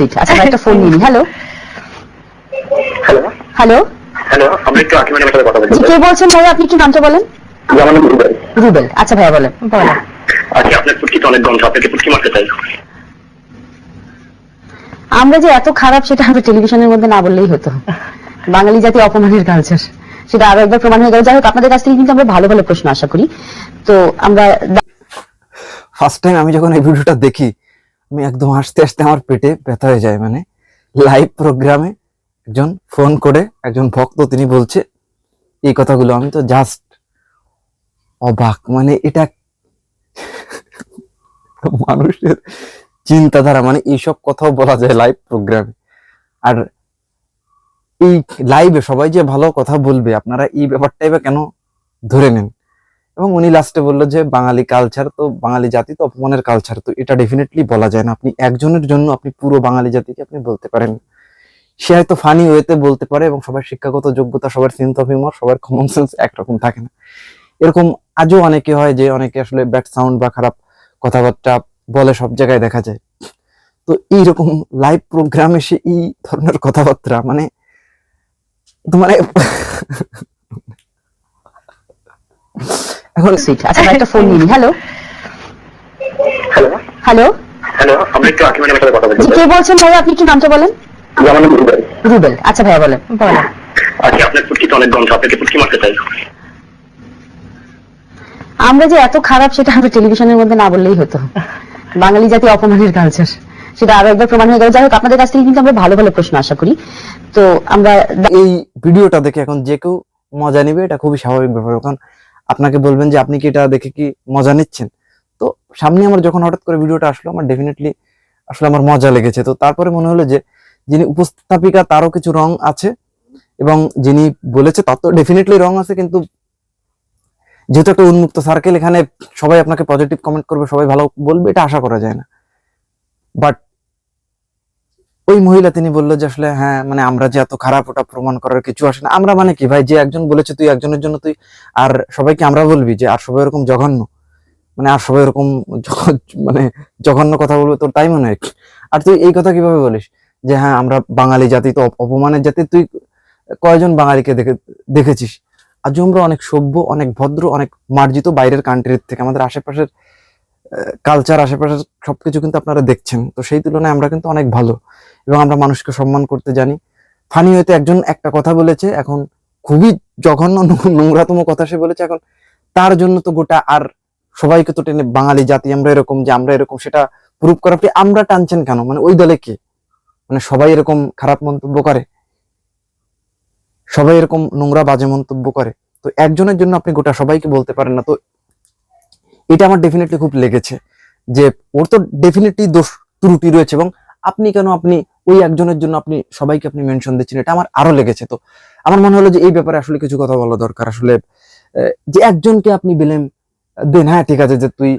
Sweet আচ্ছা ভাই, একটা ফোন নিন হ্যালো হ্যালো হ্যালো হ্যালো আমরা একটু আকিম ম্যাডামের সাথে কথা বলতে জি কে বলছেন ভাইয়া আপনি একটু নামটা বলেন। আমার নাম রুবেল। রুবেল। আচ্ছা ভাইয়া বলেন। বলেন। আজকে আপনার পুটকিতে অনেক গন্ধ আপনাকে পুটকি মারতে চাই। আমরা যে এত খারাপ সেটা আমরা টেলিভিশনের মধ্যে না বললেই হতো। বাঙালি জাতি অপমানের কালচার সেটা আরও একবার প্রমাণ হয়ে গেল। যাই হোক আপনাদের কাছ থেকে কিন্তু আমরা ভালো ভালো প্রশ্ন আশা করি। তো আমরা ফার্স্ট টাইম আমি যখন এই ভিডিওটা দেখি আমি একদম হাসতে হাসতে আমার পেটে ব্যথা হয়ে যায় মানে লাইভ প্রোগ্রামে একজন ফোন করে, একজন ভক্ত তিনি বলছে, এই কথাগুলো। আমি তো জাস্ট অবাক মানে এটা মানুষের চিন্তাধারা মানে এইসব কথাও বলা যায় লাইভ প্রোগ্রামে আর এই লাইভে সবাই যে ভালো কথা বলবে, আপনারা এই ব্যাপারটাই বা কেন ধরে নেন? এবং উনি লাস্টে বলল যে, বাঙালি কালচার তো বাঙালি জাতি তো অপমানের কালচার তো এটা ডেফিনেটলি বলা যায় না। আপনি একজনের জন্য আপনি পুরো বাঙালি জাতিকে আপনি বলতে পারেন। সে হয়তো ফানি ওয়েতে বলতে পারে এবং সবার শিক্ষাগত যোগ্যতা, সবার সেন্স অফ হিউমার সবার কমন সেন্স একরকম থাকে না। এরকম আজও অনেকে হয় যে, অনেকে আসলে ব্যাড সাউন্ড বা খারাপ কথাবার্তা বলে সব জায়গায় দেখা যায়। তো এইরকম লাইভ প্রোগ্রামে সে এই ধরনের কথাবার্তা মানে মানে আচ্ছা একটা ফোন নিন হ্যালো হ্যালো হ্যালো আমরা একটু আকিম ম্যাডামের সাথে কথা চাই কে বলছেন ভাইয়া আপনি একটু নামটা বলেন। আমার নাম রুবেল। রুবেল। আচ্ছা ভাইয়া বলেন। বলেন। আপনার পুটকিতে অনেক গন্ধ আপনাকে পুটকি মারতে চাই। আমরা যে এত খারাপ সেটা আমরা টেলিভিশনের মধ্যে না বললেই হতো। বাঙালি জাতি অপমানের কালচার সেটা আরও একবার প্রমাণ হয়ে গেল। যাই হোক আপনাদের কাছ থেকে কিন্তু আমরা ভালো ভালো প্রশ্ন আশা করি। তো আমরা এই ভিডিওটা দেখে এখন যে কেউ মজা নিবে এটা খুবই স্বাভাবিক ব্যাপার। কারণ আপনাকে বলবেন যে আপনি কি এটা দেখে কি মজা নিচ্ছেন? তো সামনে আমার যখন হঠাৎ করে ভিডিওটা আসলো, আমার ডেফিনেটলি আসলে আমার মজা লেগেছে। তো তারপরে মনে হলো যে যিনি উপস্থাপিকা, তারও কিছু রং আছে এবং যিনি বলেছে তার তো ডেফিনেটলি রং আছে, কিন্তু যেহেতু একটা উন্মুক্ত সার্কেল এখানে সবাই আপনাকে পজিটিভ কমেন্ট করবে, সবাই ভালো বলবে, এটা আশা করা যায় না। বাট ওই মহিলা তিনি বলল যে আসলে হ্যাঁ মানে আমরা যে এত খারাপ ওটা প্রমাণ করার কিছু আসে না। আমরা মানে কি ভাই, যে একজন বলেছে তুই একজনের জন্য তুই, আর সবাইকে আমরা বলবি যে আর সবাই এরকম জঘন্য। মানে আর সবাই এরকম জ- মানে জঘন্য কথা বলবে, তোর তাই মনে হয় আর তুই এই কথা কীভাবে বলিস? যে হ্যাঁ আমরা বাঙালি জাতি তো, অপ- অপমানের জাতি, তুই কয়জন বাঙালিকে দেখে, দেখেছিস? আজও আমরা অনেক সভ্য, অনেক ভদ্র, অনেক মার্জিত বাইরের কান্ট্রির থেকে, আমাদের আশেপাশের কালচার আশেপাশে সবকিছু কিন্তু আপনারা দেখছেন। তো সেই তুলনায় আমরা কিন্তু অনেক ভালো এবং আমরা মানুষকে সম্মান করতে জানি। ফানি হয়তো একজন একটা কথা বলেছে, এখন খুবই জঘন্য নোংরাতম কথা সে বলেছে, এখন তার জন্য তো গোটা আর সবাইকে তো টেনে বাঙালি জাতি, আমরা এরকম যে আমরা এরকম সেটা প্রুভ করা আমরা টানছেন কেন? মানে ওই দলে কে? মানে সবাই এরকম খারাপ মন্তব্য করে? সবাই এরকম নোংরা বাজে মন্তব্য করে? তো একজনের জন্য আপনি গোটা সবাইকে বলতে পারেন না। তো এটা আমার ডেফিনেটলি খুব লেগেছে যে ওর তো ডেফিনেটলি দোষ ত্রুটি রয়েছে এবং আপনি কেন আপনি ওই একজনের জন্য আপনি সবাইকে আপনি মেনশন দিচ্ছেন, এটা আমার আরও লেগেছে। তো আমার মনে হলো যে এই ব্যাপারে আসলে কিছু কথা বলা দরকার। আসলে যে একজনকে আপনি বিলেম দেন হ্যাঁ ঠিক আছে, যে তুই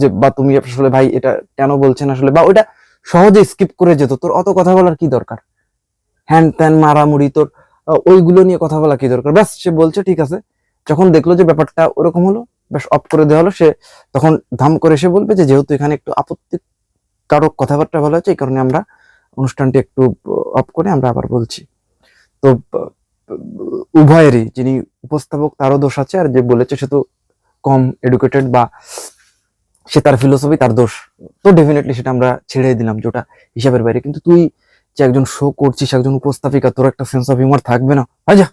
যে বা তুমি আসলে ভাই এটা কেন বলছেন আসলে, বা ওটা সহজে স্কিপ করে যেত, তোর অত কথা বলার কি দরকার? হ্যান ত্যান মারামুড়ি তোর ওইগুলো নিয়ে কথা বলা কি দরকার? ব্যাস, সে বলছে, ঠিক আছে। যখন দেখল যে ব্যাপারটা ওরকম হলো ব্যাস অফ করে দেওয়া হলো। সে তখন ধাম করে সে বলবে যে, যেহেতু এখানে একটু আপত্তি কারও কথাবার্তা বলা হয়েছে, এই কারণে আমরা অনুষ্ঠানটি একটু অফ করে আমরা আবার বলছি। তো উভয়েরই, যিনি উপস্থাপক, তারও দোষ আছে। আর যে বলেছে, সে তো কম এডুকেটেড বা সে তার ফিলোসফি তার দোষ। তো ডেফিনেটলি সেটা আমরা ছেড়ে দিলাম যেটা হিসাবের বাইরে। কিন্তু তুই যে একজন শো করছিস, একজন উপস্থাপিকা, তোর একটা সেন্স অফ হিউমার থাকবে না। যা